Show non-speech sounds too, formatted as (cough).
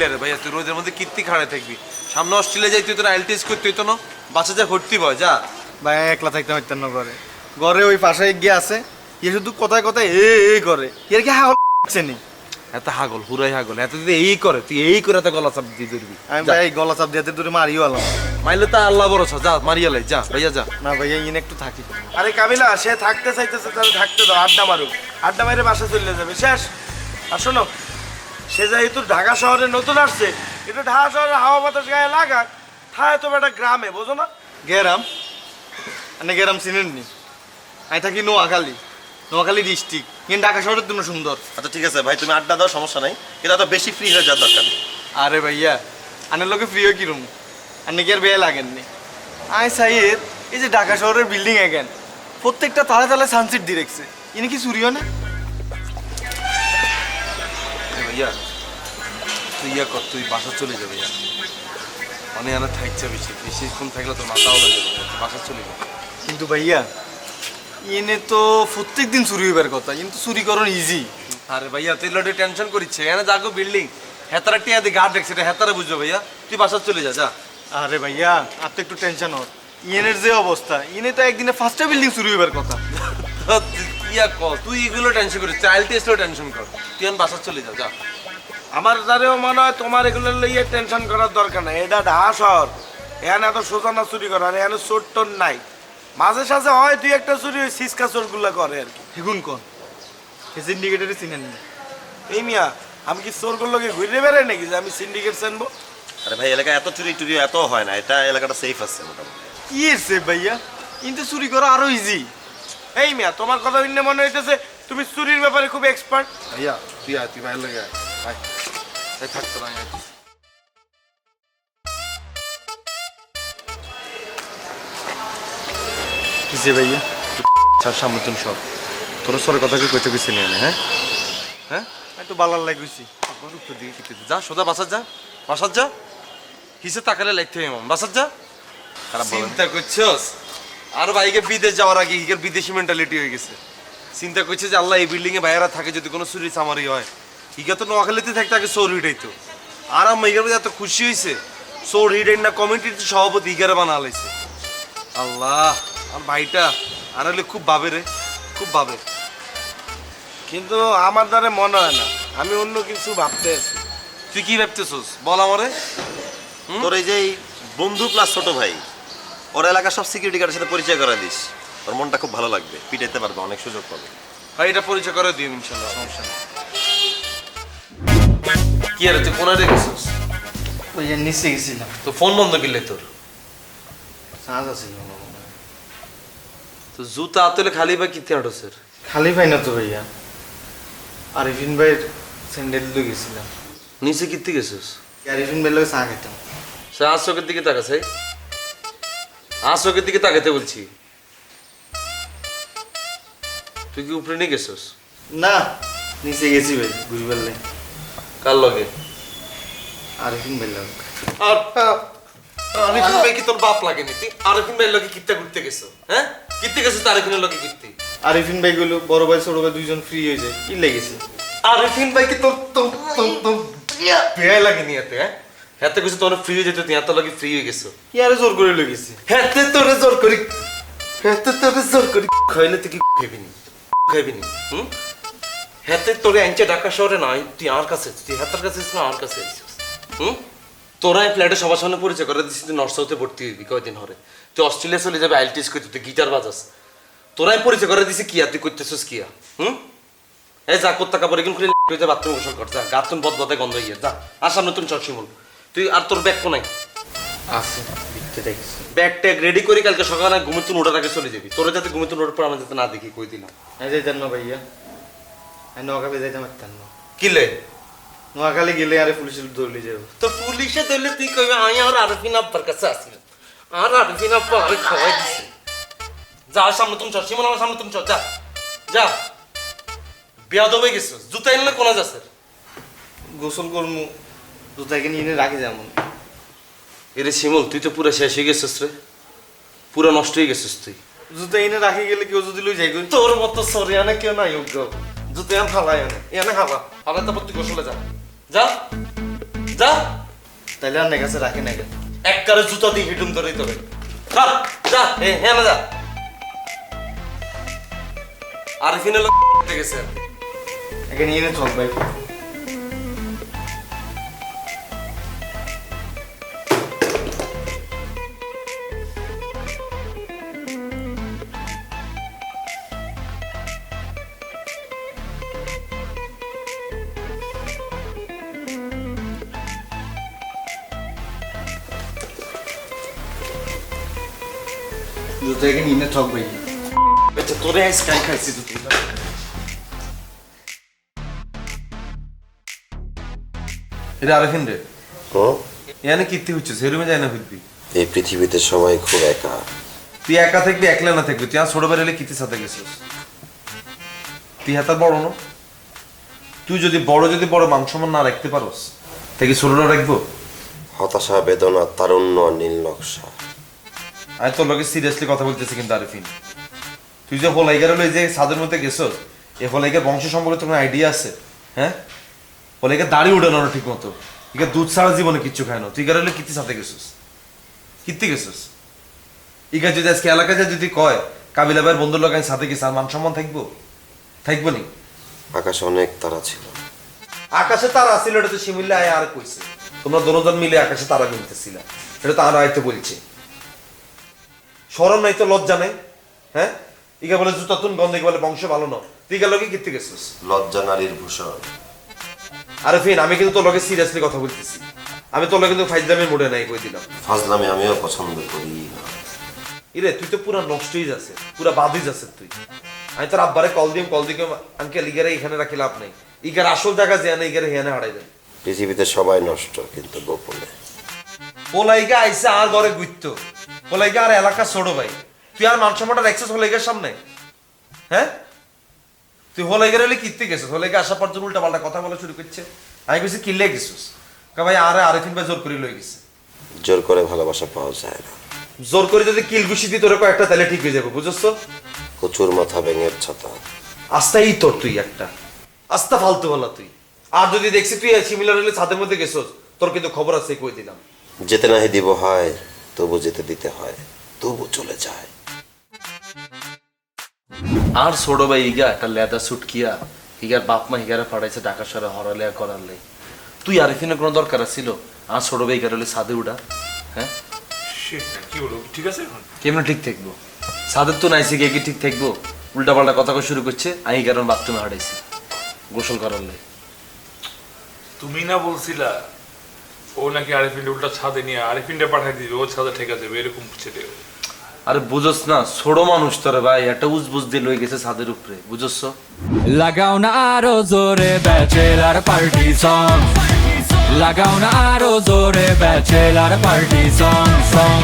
Australia রে ভাইয়া তুই রোদের মধ্যে কীর্তি খাড়ে থাকবি। সামনে অস্ট্রেলিয়া যাই তুই তোর আইএলটিএস করতে হইতো না। বাচ্চা যা ভর্তি বয় যা। ভাই একলা থাকতে পারতেন না ঘরে। ঘরে ওই পাশে গিয়ে আছে এ শুধু কথায় কথায় এ এ করে। এর কি হাওয়া হচ্ছে নি? এত হাগল হুরাই হাগল। এত যদি এই করে তুই এই করে এত গলা চাপ দিয়ে ধরবি। আমি। ভাই গলা চাপ দিতে দূরে মারিও আলাম। মাইলে তা আল্লাহ ভরসা যা মারিয়া লাই যা ভাইয়া যা। না ভাইয়া ইন একটু থাকি। আরে কামিলা সে থাকতে চাইতেছে তাহলে থাকতে দাও আড্ডা মারুক। আড্ডা মারে বাসা চলে যাবে শেষ। আর শোনো সে যেহেতু ঢাকা শহরে নতুন আসছে একটু ঢাকা শহরে হাওয়া বাতাস গায়ে লাগাক থায় তো একটা গ্রামে বোঝো না? গেরাম? মানে গেরাম চিনেন নি আমি থাকি নোয়াখালী নোয়াখালী ডিস্ট্রিক্ট কিন্তু ঢাকা শহরের জন্য সুন্দর। আচ্ছা ঠিক আছে ভাই তুমি আড্ডা দাও সমস্যা নাই কিন্তু এত বেশি ফ্রি হয়ে যাওয়ার দরকার নেই। আরে ভাইয়া আনের লোকে প্রিয় কিরম আপনি কি আর বেয়ে লাগেননি? আই সাইয়ের এই যে ঢাকা শহরের বিল্ডিং এগেন প্রত্যেকটা তালে তালে সানসেট দিয়ে রেখছে ইনি কি চুরিও না? ভাইয়া তুই ইয়া কর তুই বাসা চলে যাবে ইয়া। অনেক আনা থাকছে বেশি বেশিক্ষণ থাকলে তোর মাথাও লাগে বাসা চলে যাবে। কিন্তু ভাইয়া এনে তো প্রত্যেক দিন চুরি হইবার কথা কিন্তু চুরি করুন ইজি আরে ভাইয়া তুই লটে টেনশন করিচ্ছে এখানে যাগো বিল্ডিং হেতারা টিয়া দিয়ে গার্ড রাখছে এটা হেতারা বুঝবে ভাইয়া। তুই বাসা চলে যা যা। আরে ভাইয়া আর তো একটু টেনশন হর ইয়েনের যে অবস্থা ইনে তো একদিনে ফার্স্টটা বিল্ডিং চুরি হইবার কথা। (laughs) ইয়া কর তুই এগুলো টেনশন করিস চাইল্ড টেস্টও টেনশন কর। তুই এখন বাসা চলে যা যা। আমার দ্বারেও মনে হয় তোমার এগুলো লইয়ে টেনশন করার দরকার নাই। এটা ঢাকা শহর এখানে এত সোজানা চুরি করে আর এখানে চোর টোর নাই। মাঝে সাঝে হয় দুই একটা চুরি ওই সিসকা চোরগুলো করে আর কি। হেগুন কন হে সিন্ডিকেটারে চিনেন না। এই মিয়া আমি কি চোরগুলোকে ঘুরে বেড়াই নাকি যে আমি সিন্ডিকেট চেনবো? আরে ভাই এলাকায় এত চুরি টুরি এত হয় না এটা এলাকাটা সেফ আছে মোটামুটি। কি এসে ভাইয়া? কিন্তু চুরি করা আরও ইজি এই মিয়া তোমার কথা শুনে মনে হইতেছে তুমি চুরির ব্যাপারে খুব এক্সপার্ট ভাইয়া তুই আয় তুই বাইরে লাগে আয়। এই থাকতো না। কিসে ভাইয়া? ছাড় সামনে তুমি সব। তোর সরে কথা কি কইতে কইছে নিয়ে নে, হ্যাঁ? হ্যাঁ? আমি তো বালার লাগুছি আবার উত্তর দিকে কি যা সোজা বাসার যা। বাসার যা। কিসে তাকালে লাইতে এমন? বাসার যা। খারাপ। চিন্তা করছস? আর ভাইকে বিদেশ যাওয়ার আগে হিকের বিদেশি মেন্টালিটি হয়ে গেছে। চিন্তা করছে যে আল্লাহ এই বিল্ডিং এ বাইরা থাকে যদি কোনো চুরি চামারি হয়। হিকে তো নোয়াখালীতে থাকতে আগে চোর হিটাইতো আর আমার এত খুশি হয়েছে চোর হিটাই না কমিটির সভাপতি হিকারে বানা লাইছে। আল্লাহ, আর ভাইটা, আর হলে খুব ভাবে রে, খুব ভাবে। কিন্তু আমার দ্বারা মনে হয় না, আমি অন্য কিছু ভাবতে আছি। তুই কি ভাবতেছস? বল আমারে। তোর এই যে এই বন্ধু প্লাস ছোট ভাই? ওর এলাকার সব সিকিউরিটি গার্ডের সাথে পরিচয় করা দিস। ওর মনটা খুব ভালো লাগবে। পিটাইতে পারবে অনেক সুযোগ পাবে। ভাই এটা পরিচয় করে দিও ইনশাল্লাহ সমস্যা নেই। কি আর তুই কোনারে গেছিস ওই যে নিচে গেছিলাম। তো ফোন বন্ধ কিনলে তোর? সাজ আছিল তো জুতা আতলে খালি বা কিতে হাঁটসের খালি ভাই না তো ভাইয়া। আরিফিন ভাইয়ের স্যান্ডেল দিয়ে গেছিলাম। নিচে কিতে গেছিস? আরিফিন ভাইয়ের লোক চা খেতাম। সে আজ চোখের দিকে তাকাছে আজ চোখের দিকে তাকাতে বলছি। তুই কি উপরে নিয়ে গেছিস? না নিচে গেছি ভাই বুঝি পারলে কার লগে? আরিফিন ভাইয়ের লোক আর আরিফিন ভাই কি তোর বাপ লাগেনি? তুই আরিফিন ভাইয়ের লগে কিত্তে ঘুরতে গেছো হ্যাঁ? কিত্তে গেছো তো আরিফিনের লগে কিত্তে আরিফিন ভাই গুলো বড় ভাই ছোট ভাই দুইজন ফ্রি হয়ে যায় কি লেগেছে? আরিফিন ভাই কি তোর তোর তোর তোর বেয়া লাগেনি এতে হ্যাঁ? হাতে কিছু তোর ফ্রি হয়ে যেত তুই এত লগে ফ্রি হয়ে গেছো। আরে জোর করে লেগেছে হাতে তোরে জোর করি। হাতে তোরে জোর করি। খাইলে তুই কি খাইবি নি? খাইবি নি হুম? হাতে তোরে আনছে ঢাকা শহরে নাই তুই আমার কাছে তুই হাতের কাছে না আমার কাছে হুম? তোরা এই ফ্ল্যাটে সবার সামনে পরিচয় করে দিচ্ছিস তুই নর্থ সাউথে ভর্তি হইবি কয়দিন হরে। তুই অস্ট্রেলিয়া চলে যাবে আইলটিস করতে তুই গিটার বাজাস। তোরাই পরিচয় করে দিছি কিয়া তুই করতেছিস কিয়া হুম? এই যা কোত্তা কাপড় এগুলো খুলে তুই যা বাথরুম গোসল কর যা গাতুন বদ বদে গন্ধ হইয়ে যা আর সামনে তুমি শিমুল তুই আর তোর ব্যাগ নাই আছে দেখতে দেখছি। ব্যাগ ট্যাগ রেডি করে কালকে সকালে ঘুমিতুন ওঠার আগে চলে যাবি। তোরা যাতে ঘুমিতুন ওঠার পর আমরা যাতে না দেখি কই দিলাম। আমি যাইতাম না ভাইয়া। আমি নোয়াখালী যাইতে পারতাম না। কিলে নোয়াখালী গেলে আরে পুলিশের ধরলে যাব। তো পুলিশে ধরলে তুই কইবে আমি আর আরফিন আব্বার কাছে আসি আর আরফিন আব্বা আরে খাওয়াই দিছে। যা সামনে তুমি চল সিমন আমার সামনে তুমি চল যা। যা। বিয়া দবে গেছো জুতা এনলে কোনা যাচ্ছে? গোসল করমু। জুতাকে নিয়ে রাখি যেমন। এরে শিমুল তুই তো পুরো শেষ হয়ে গেছিস রে। পুরো নষ্ট হয়ে গেছিস তুই। জুতা এনে রাখি গেলে কেউ যদি লই যাই তোর মতো সরিয়ানে কেউ নাই যোগ্য জুতো এনে হালাই এনে এনে হালা। হালাই তারপর তুই গোসলে যা। যা। যা। তাইলে আর কাছে রাখি না এক কারে জুতা দিয়ে হিটুম ধরেই তোরে চল যা। এ হ্যাঁ না যা। আরিফিনের গেছে। একে নিয়ে নে চল ভাই। আচ্ছা এটা আরিফিন রে কীর্তি হচ্ছে সেরুমে যায় না এই পৃথিবীতে সবাই খুব একা। তুই একা থাকবি একলা না থাকবি তুই আর ছোট বেড়ে কীর্তির সাথে গেছিস? তুই হাতার বড় না। তুই যদি বড় যদি বড় মান না রাখতে পারোস তাকে ছোটরা রাখব? হতাশা বেদনা তারুণ্য নীল নকশা। আমি তোর লোকে সিরিয়াসলি কথা বলতেছি কিন্তু আরিফিন। তুই যে হোলাইগার হলো এই যে সাদের মধ্যে গেছো এই হোলাইগার বংশ সম্পর্কে তোমার আইডিয়া আছে? হ্যাঁ? হোলাইগার দাড়ি উড়ানো না ঠিক মতো ইকে দুধ ছাড়া জীবনে কিচ্ছু খায় না। তুই গার হলে কীর্তি সাথে গেছিস? কীর্তি গেছিস? ইকা যদি আজকে এলাকায় যদি কয় কাবিলা ভাইয়ের বন্ধুর লোক আমি সাথে গেছি আর মান সম্মান থাকব? থাকব নি? আকাশে অনেক তারা ছিল। আকাশে তারা আসছিল এটা তো শিমিল্লা আয় আর কইছে। তোমরা দুজন মিলে আকাশে তারা কিনতেছিল এটা তো আর আয়তো বলছে। সরম নাই তো লজ্জা নেই হ্যাঁ? ইকা বলে জুতা তুন গন্ধ বলে বংশ ভালো না তুই গেল কি কীর্তি গেছিস? লজ্জা নারীর ভূষণ। আরে ফিন আমি কিন্তু তোর লগে সিরিয়াসলি কথা বলতেছি। আমি তোর লগে কিন্তু ফাইজলামের মোড়ে নাই কই দিলাম ফাজলামি আমিও পছন্দ করি না। ইরে তুই তো পুরা নষ্টই যাচ্ছে পুরা বাদই যাচ্ছে তুই। আমি তোর আব্বারে কল দিম কল দিকে আঙ্কেল ইগারে এখানে রাখি লাভ নাই। ইগার আসল জায়গা আনে ইগারে হেয়ানে হারাই দেন। পৃথিবীতে সবাই নষ্ট কিন্তু গোপনে। পোলাইগা আইসে আর ঘরে গুইত পোলাইগা আর এলাকা ছোট ভাই। তুই আর মান সম্মানটা রাখছিস হোলাইগার সামনে। হ্যাঁ? তুই হলে কিত্তে গেছিস? হোলাইগা আসার পর তোর উল্টা পাল্টা কথা বলা শুরু করছে। আমি কইছি কিল্লে গেছিস? কা ভাই আরে আরেফিন ভাই জোর করে লই গেছে। জোর করে ভালোবাসা পাওয়া যায় না। জোর করে যদি কিল ঘুষি দিই তোর কয়েকটা তাহলে ঠিক হয়ে যাবে বুঝছস তো? কচুর মাথা ব্যাঙের ছাতা। আস্তাই তোর তুই একটা। আস্তা ফালতু বলা তুই। আর যদি দেখছি তুই সিমিলার হলে ছাদের মধ্যে গেছস তোর কিন্তু খবর আছে কই দিলাম। যেতে নাহি দিব হয়। তবু যেতে দিতে হয় তবু চলে যায়। আর ছোট ভাই ইগা একটা লেদা সুট কিয়া ইগার বাপ মা ইগারে পাঠাইছে ঢাকা শহরে হরলিয়া করার লাই। তুই আরিফিনের কোনো দরকার ছিল আর ছোট ভাই ইগার হলে সাদে উঠা হ্যাঁ? কি বলো ঠিক আছে এখন? কেমন ঠিক থাকব? সাদের তো নাইছে গিয়ে কি ঠিক থাকব? উল্টা পাল্টা কথা শুরু করছে আমি কারণ বাথরুমে হারাইছি। গোসল করার লাই। তুমি না বলছিলা ও নাকি আরিফিনটা উল্টা ছাদে নিয়ে আরিফিনটা পাঠাই দিবে ও ছাদে ঠেকা যাবে এরকম ছেলে আরে বুঝোস না ছোট মানুষ তোরে ভাই একটা উজবুজ দিয়ে লই গেছে ছাদের উপরে বুঝোস? লাগাও না আরও জোরে ব্যাচেলার পার্টি সং লাগাও না আরও জোরে ব্যাচেলার পার্টি সং সং